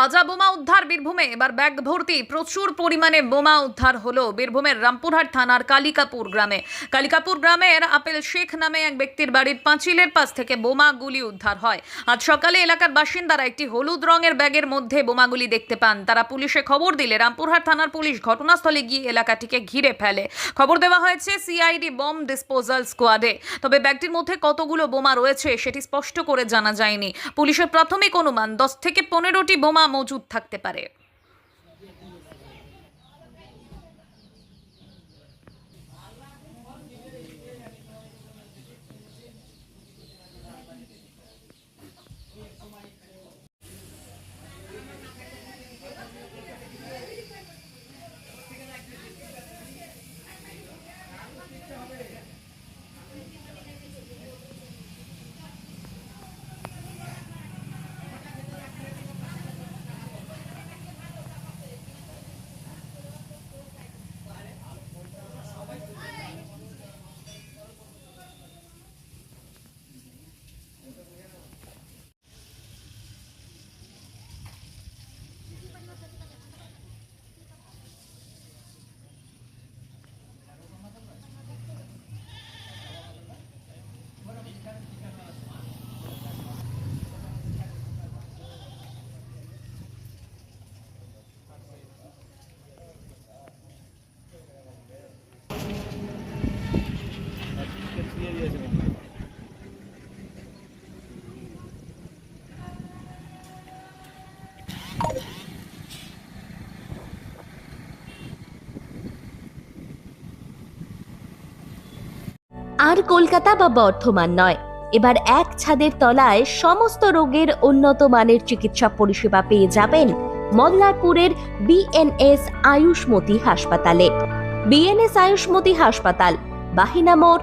তাজা বোমা উদ্ধার বীরভূমে। এবার ব্যাগ ভর্তি। প্রচুর পরিমাণে বোমা উদ্ধার হলো বীরভূমের রামপুরহাট থানার কালিকাপুর গ্রামে। কালিকাপুর গ্রামের আপেল শেখ নামে এক ব্যক্তির বাড়ির পাঁচিলের পাশ থেকে বোমাগুলি উদ্ধার হয়। আজ সকালে এলাকার বাসিন্দারা একটি হলুদ রঙের ব্যাগের মধ্যে বোমাগুলি দেখতে পান। তারা পুলিশে খবর দিলে রামপুরহাট থানার পুলিশ ঘটনাস্থলে গিয়ে এলাকাটিকে ঘিরে ফেলে। খবর দেওয়া হয়েছে সিআইডি বম ডিসপোজাল স্কোয়াডে। তবে ব্যাগটির মধ্যে কতগুলো বোমা রয়েছে সেটি স্পষ্ট করে জানা যায়নি। পুলিশের প্রাথমিক অনুমান, দশ থেকে পনেরোটি বোমা মজুদ থাকতে পারে আর কলকাতা বা বর্ধমান নয়। এবার এক ছাদের তলায় সমস্ত রোগের উন্নত মানের চিকিৎসা পরিষেবা পেয়ে যাবেন মল্লারপুরের বিএনএস আয়ুষ্মতি হাসপাতালে। বিএনএস আয়ুষ্মতি হাসপাতাল, বাহিনা মোড়